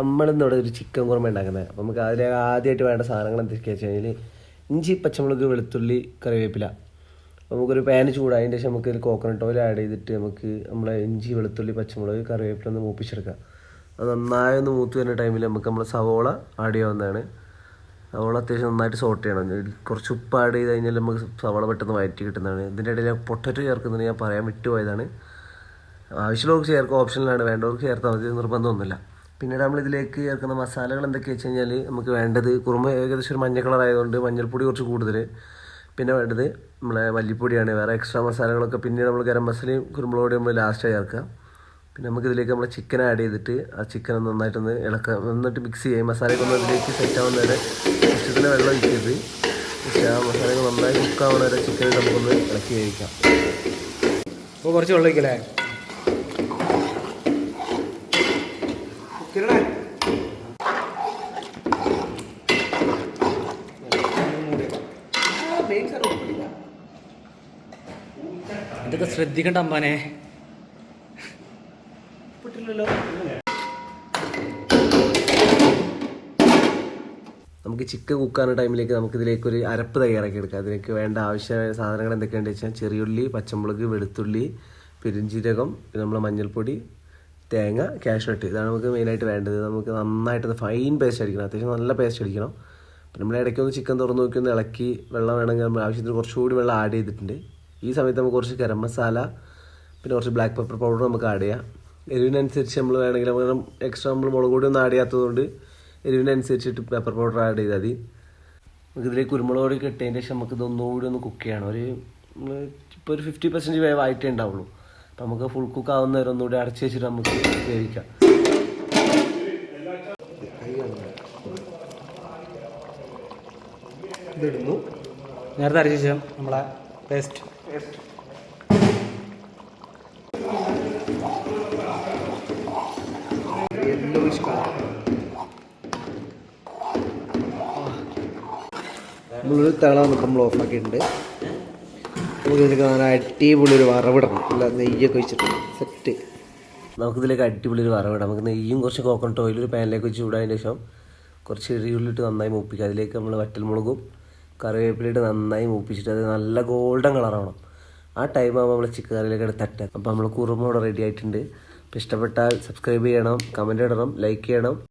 നമ്മളിന്ന് ഇവിടെ ഒരു ചിക്കൻ കുറുമ ഉണ്ടാക്കുന്നത്. അപ്പോൾ നമുക്ക് അതിൽ ആദ്യമായിട്ട് വേണ്ട സാധനങ്ങൾ എന്തൊക്കെയാ വെച്ച് കഴിഞ്ഞാൽ ഇഞ്ചി പച്ചമുളക് വെളുത്തുള്ളി കറിവേപ്പില. അപ്പോൾ നമുക്കൊരു പാന് അതിന്റെ ശേഷം നമുക്ക് കോക്കനട്ട് ഓയിൽ ആഡ് ചെയ്തിട്ട് നമുക്ക് നമ്മളെ ഇഞ്ചി വെളുത്തുള്ളി പച്ചമുളക് കറിവേപ്പില ഒന്ന് മൂപ്പിച്ചെടുക്കുക അത് നന്നായി ഒന്ന് മൂത്ത് വരുന്ന ടൈമിൽ നമുക്ക് നമ്മൾ സവോള ആഡ് ചെയ്യാവുന്നതാണ്. സവോള അത്യാവശ്യം നന്നായിട്ട് സോട്ട് ചെയ്യണം. കുറച്ച് ഉപ്പ് ആഡ് ചെയ്ത് കഴിഞ്ഞാൽ നമുക്ക് സവോള പെട്ടെന്ന് വയറ്റി കിട്ടുന്നതാണ്. ഇതിന്റെ ഇടയിൽ പൊട്ടറ്റോ ചേർക്കുന്നത് ഞാൻ പറയാൻ വിട്ടുപോയതാണ്. ആവശ്യമുള്ളവർക്ക് ചേർക്കുക ഓപ്ഷനിലാണ് വേണ്ടവർക്ക് ചേർത്താൽ മതി. നിർബന്ധമൊന്നുമില്ല. പിന്നീട് നമ്മൾ ഇതിലേക്ക് ചേർക്കുന്ന മസാലകൾ എന്തൊക്കെയാണെന്ന് വെച്ച് കഴിഞ്ഞാൽ നമുക്ക് വേണ്ടത് കുറുമ ഏകദേശം ഒരു മഞ്ഞ കളർ ആയതുകൊണ്ട് മഞ്ഞൾപ്പൊടി കുറച്ച് കൂടുതൽ. പിന്നെ വേണ്ടത് നമ്മളെ മല്ലിപ്പൊടിയാണ്. വേറെ എക്സ്ട്രാ മസാലകളൊക്കെ പിന്നീട് നമ്മൾ ഗരം മസാലയും കുരുമുളക് നമ്മൾ ലാസ്റ്റ് ചേർക്കുക. പിന്നെ നമുക്ക് ഇതിലേക്ക് നമ്മൾ ചിക്കൻ ആഡ് ചെയ്തിട്ട് ആ ചിക്കൻ നന്നായിട്ടൊന്ന് ഇളക്കുക. എന്നിട്ട് മിക്സ് ചെയ്യുക. മസാലയൊക്കെ ഒന്ന് അതിലേക്ക് സെറ്റ് ആവുന്ന വരെ ഇഷ്ടത്തിന് വെള്ളം ഒഴിക്കരുത്. പക്ഷേ ആ മസാലകൾ നന്നായി കുക്കാവുന്ന വരെ ചിക്കൻ നമുക്കൊന്ന് ഇളക്കി കഴിക്കാം. അപ്പോൾ കുറച്ച് വെള്ളം ഒഴിക്കല്ലേ? ഇതൊക്കെ ശ്രദ്ധിക്കണ്ട അമ്മാനെ. നമുക്ക് ചിക്കൻ കുക്കാവുന്ന ടൈമിലേക്ക് നമുക്ക് ഇതിലേക്ക് ഒരു അരപ്പ് തയ്യാറാക്കി എടുക്കാം. അതിലേക്ക് വേണ്ട ആവശ്യമായ സാധനങ്ങൾ എന്തൊക്കെയാണെന്ന് വെച്ചാൽ ചെറിയുള്ളി പച്ചമുളക് വെളുത്തുള്ളി പെരുംജീരകം പിന്നെ നമ്മളെ മഞ്ഞൾപ്പൊടി തേങ്ങ കാഷ്നട്ട് ഇതാണ് നമുക്ക് മെയിനായിട്ട് വേണ്ടത്. നമുക്ക് നന്നായിട്ട് ഫൈൻ പേസ്റ്റ് അടിക്കണം. അത്യാവശ്യം നല്ല പേസ്റ്റ് അടിക്കണം. അപ്പം നമ്മൾ ഇടയ്ക്ക് ഒന്ന് ചിക്കൻ തുറന്ന് നോക്കി ഒന്ന് ഇളക്കി വെള്ളം വേണമെങ്കിൽ നമ്മൾ ആവശ്യത്തിന് കുറച്ചുകൂടി വെള്ളം ആഡ് ചെയ്തിട്ടുണ്ട്. ഈ സമയത്ത് നമുക്ക് കുറച്ച് ഗരം മസാല പിന്നെ കുറച്ച് ബ്ലാക്ക് പെപ്പർ പൗഡർ നമുക്ക് ആഡ് ചെയ്യാം. എരിവിനനുസരിച്ച് നമ്മൾ വേണമെങ്കിൽ നമ്മൾ എക്സ്ട്രാ നമ്മൾ മുളക് പൊടി ഒന്നും ആഡ് ചെയ്യാത്തതുകൊണ്ട് എരിവിനനുസരിച്ചിട്ട് പെപ്പർ പൗഡർ ആഡ് ചെയ്താൽ മതി. നമുക്കിതിലേക്ക് കുരുമുളക് പൊടി കിട്ടിയതിന് ശേഷം നമുക്ക് ഇതൊന്നുകൂടി ഒന്ന് കുക്ക് ചെയ്യണം. ഒരു ഇപ്പോൾ ഒരു ഫിഫ്റ്റി പെർസെന്റ് വേവായിട്ടേ ഉണ്ടാവുള്ളൂ. അപ്പോൾ നമുക്ക് ഫുൾ കുക്ക് ആവുന്ന നേരം ഒന്നുകൂടി അടച്ച് വെച്ചിട്ട് നമുക്ക് വേവിക്കാം. ഇതിടുന്നു നേരത്തെ അരച്ച ശേഷം നമ്മളെ പേസ്റ്റ് കളർ നമ്മളൊരു തള വന്നപ്പോൾ നമ്മൾ ഓഫാക്കിയിട്ടുണ്ട്. നമുക്ക് ഇതിലേക്ക് നല്ല അടിപൊളി ഒരു വറവിടണം. നല്ല നെയ്യൊക്കെ വെച്ചിട്ട് സെറ്റ് നമുക്കിതിലേക്ക് അടിപൊളി ഒരു വറവിടാം. നമുക്ക് നെയ്യും കുറച്ച് കോക്കനട്ട് ഓയിൽ ഒരു പാനിലേക്ക് വെച്ച് ചൂടായതിന് ശേഷം കുറച്ച് ചെറിയുള്ളിട്ട് നന്നായി മൂപ്പിക്കുക അതിലേക്ക് നമ്മൾ വറ്റൽമുളകും കറിവേപ്പിലിട്ട് നന്നായി മൂപ്പിച്ചിട്ട് അത് നല്ല ഗോൾഡൻ കളറാവണം ആ ടൈം ആകുമ്പോൾ നമ്മൾ ചിക്കൻ കറിയിലേക്ക് തട്ടുക. അപ്പോൾ നമ്മൾ കുറുമ റെഡി ആയിട്ടുണ്ട്. അപ്പോൾ ഇഷ്ടപ്പെട്ടാൽ സബ്സ്ക്രൈബ് ചെയ്യണം കമന്റ് ഇടണം ലൈക്ക് ചെയ്യണം.